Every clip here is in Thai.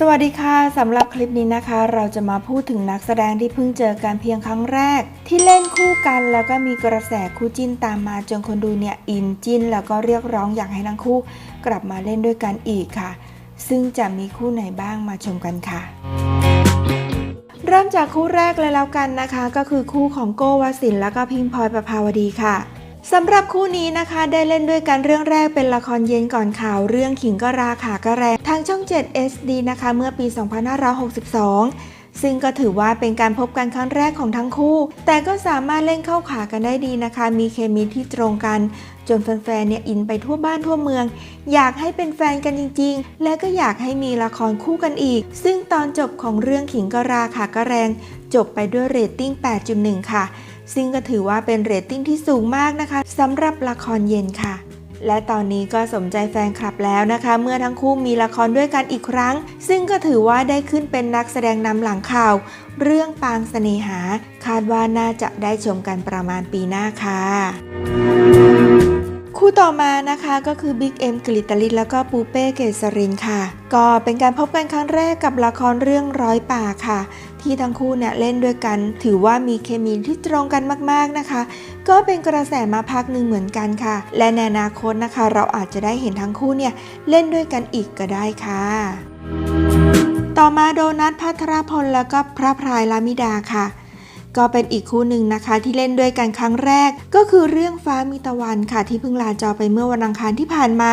สวัสดีค่ะสำหรับคลิปนี้นะคะ เราจะมาพูดถึงนักแสดงที่เพิ่งเจอกันเพียงครั้งแรก ที่เล่นคู่กันแล้วก็มีกระแสคู่จิ้นตามมาจนคนดูเนี่ยอินจิ้น แล้วก็เรียกร้องอยากให้ทั้งคู่ กลับมาเล่นด้วยกันอีกค่ะ ซึ่งจะมีคู่ไหนบ้างมาชมกันค่ะ เริ่มจากคู่แรกเลยแล้วกันนะคะ ก็คือคู่ของโกวสินทร์แล้วก็พิงพลอยประภาวดีค่ะ สำหรับคู่นี้นะคะได้เล่นด้วยกันเรื่องแรกเป็นละครเย็นก่อนข่าวเรื่องขิงก็ราขากระแรงทางช่อง 7 SD นะคะเมื่อปี 2562 ซึ่งก็ถือว่าเป็นการพบกันครั้งแรกของทั้งคู่ แต่ก็สามารถเล่นเข้าขากันได้ดีนะคะ มีเคมีที่ตรงกัน จนแฟนๆเนี่ยอินไปทั่วบ้านทั่วเมือง อยากให้เป็นแฟนกันจริง ๆ และก็อยากให้มีละครคู่กันอีก ซึ่งตอนจบของเรื่องขิงก็ราขากระแรง จบไปด้วยเรตติ้ง 8.1 ค่ะ ซึ่งก็ถือว่าเป็นเรตติ้งที่สูงมากนะคะสำหรับละครเย็นค่ะ และตอนนี้ก็สมใจแฟนคลับแล้วนะคะ เมื่อทั้งคู่มีละครด้วยกันอีกครั้ง ซึ่งก็ถือว่าได้ขึ้นเป็นนักแสดงนำหลังข่าว เรื่องปางเสน่หา คาดว่าน่าจะได้ชมกันประมาณปีหน้าค่ะคู่ต่อมานะคะก็คือบิ๊กเอ็มกลิตลิตแล้วก็ปูเป้เกษรินค่ะ ก็เป็นการพบกันครั้งแรกกับละครเรื่องร้อยป่าค่ะ ที่ทั้งคู่เนี่ยเล่นด้วยกัน ถือว่ามีเคมีที่ตรงกันมากๆนะคะ ก็เป็นกระแสมาพักหนึ่งเหมือนกันค่ะ และในอนาคตนะคะ เราอาจจะได้เห็นทั้งคู่เนี่ยเล่นด้วยกันอีกก็ได้ค่ะต่อมาโดนัทพัทรพลแล้วก็พระพรายลามิดาค่ะ ก็เป็นอีกคู่หนึ่งนะคะที่เล่นด้วยกันครั้งแรก ก็คือเรื่องฟ้ามีตะวันค่ะ ที่เพิ่งลาจอไปเมื่อวันอังคารที่ผ่านมา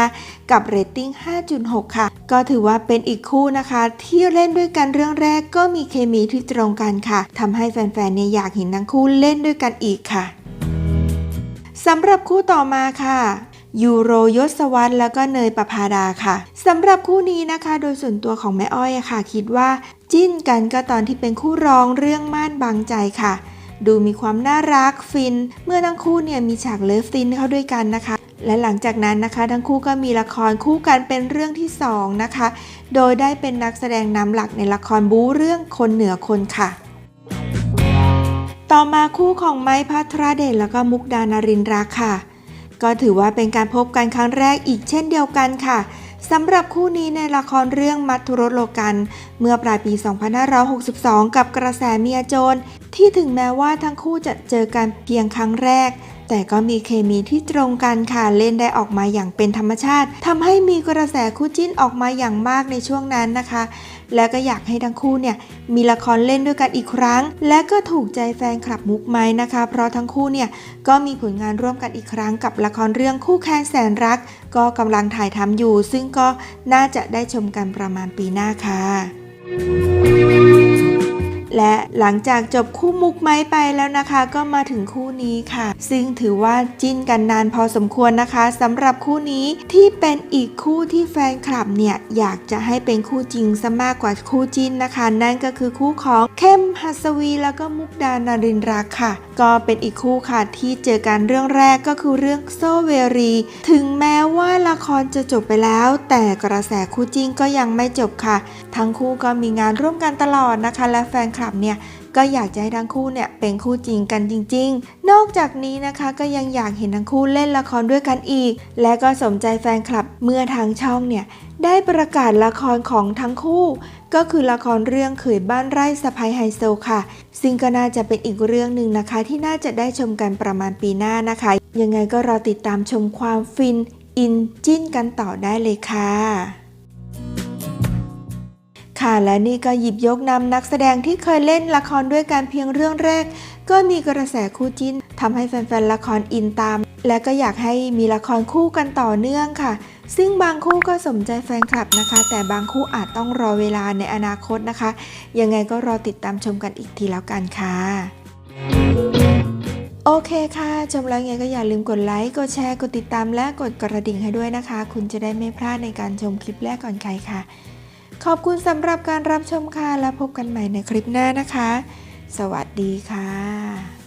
กับเรตติ้ง 5.6 ค่ะ ก็ถือว่าเป็นอีกคู่นะคะ ที่เล่นด้วยกันเรื่องแรกก็มีเคมีที่ตรงกันค่ะทำให้แฟนๆเนี่ยอยากเห็นทั้งคู่เล่นด้วยกันอีกค่ะสำหรับคู่ต่อมาค่ะ ยูโรยศวรรษแล้วก็เนยประภาดาค่ะสำหรับคู่นี้นะคะ โดยส่วนตัวของแม่อ้อยค่ะ คิดว่าจิ้นกันก็ตอนที่เป็นคู่รองเรื่องม่านบางใจค่ะ ดูมีความน่ารักฟิน เมื่อทั้งคู่เนี่ยมีฉากเลิฟซินเข้าด้วยกันนะคะ และหลังจากนั้นนะคะ ทั้งคู่ก็มีละครคู่กันเป็นเรื่องที่สองนะคะ โดยได้เป็นนักแสดงนำหลักในละครบู๊เรื่องคนเหนือคนค่ะต่อมาคู่ของไม้พัทรเดชแล้วก็มุกดานารินรักค่ะ ก็ถือว่าเป็นการพบกันครั้งแรกอีกเช่นเดียวกันค่ะสำหรับคู่นี้ในละครเรื่องมัทุรโลกัน เมื่อปลายปี 2562 กับกระแสเมียโจร ที่ถึงแม้ว่าทั้งคู่จะเจอกันเพียงครั้งแรก แต่ก็มีเคมีที่ตรงกันค่ะเล่นได้ออกมาอย่างเป็นธรรมชาติทำให้มีกระแสคู่จิ้นออกมาอย่างมากในช่วงนั้นนะคะ และก็อยากให้ทั้งคู่เนี่ยมีละครเล่นด้วยกันอีกครั้ง และก็ถูกใจแฟนคลับมุกไม้นะคะ เพราะทั้งคู่เนี่ยก็มีผลงานร่วมกันอีกครั้งกับละครเรื่องคู่แค้นแสนรัก ก็กำลังถ่ายทำอยู่ ซึ่งก็น่าจะได้ชมกันประมาณปีหน้าค่ะ และหลังจากจบคู่มุกไม้ไปแล้วนะคะ ก็มาถึงคู่นี้ค่ะ ซึ่งถือว่าจิ้นกันนานพอสมควรนะคะสำหรับคู่นี้ที่เป็นอีกคู่ที่แฟนคลับเนี่ยอยากจะให้เป็นคู่จริงซะมากกว่าคู่จิ้นนะคะ นั่นก็คือคู่ของเข้มหัสวีแล้วก็มุกดานารินรักค่ะ ก็เป็นอีกคู่ค่ะที่เจอกันเรื่องแรกก็คือเรื่องโซเวรี ถึงแม้ว่าละครจะจบไปแล้ว แต่กระแสคู่จิ้นก็ยังไม่จบค่ะ ทั้งคู่ก็มีงานร่วมกันตลอดนะคะ และแฟนคลับเนี่ยก็อยากจะให้ทั้งคู่เนี่ยเป็นคู่จริงกันจริง ๆ นอกจากนี้นะคะก็ยังอยากเห็นทั้งคู่เล่นละครด้วยกันอีก และก็สมใจแฟนคลับเมื่อทางช่องเนี่ยได้ประกาศละครของทั้งคู่ ก็คือละครเรื่องเขยบ้านไร่สะพายไฮโซค่ะ ซึ่งก็น่าจะเป็นอีกเรื่องหนึ่งนะคะ ที่น่าจะได้ชมกันประมาณปีหน้านะคะ ยังไงก็รอติดตามชมความฟินอินจิ้นกันต่อได้เลยค่ะ ค่ะและนี่ก็หยิบยกนำนักแสดงที่เคยเล่นละครด้วยกันเพียงเรื่องแรก ก็มีกระแสคู่จิ้นทำให้แฟนๆละครอินตาม และก็อยากให้มีละครคู่กันต่อเนื่องค่ะ ซึ่งบางคู่ก็สมใจแฟนคลับนะคะ แต่บางคู่อาจต้องรอเวลาในอนาคตนะคะ ยังไงก็รอติดตามชมกันอีกทีแล้วกันค่ะโอเคค่ะ ชมแล้วไงก็อย่าลืมกดไลค์ กดแชร์ กดติดตามและกดกระดิ่งให้ด้วยนะคะ คุณจะได้ไม่พลาดในการชมคลิปแรกก่อนใครค่ะ ขอบคุณสำหรับการรับชมค่ะ แล้วพบกันใหม่ในคลิปหน้านะคะ สวัสดีค่ะ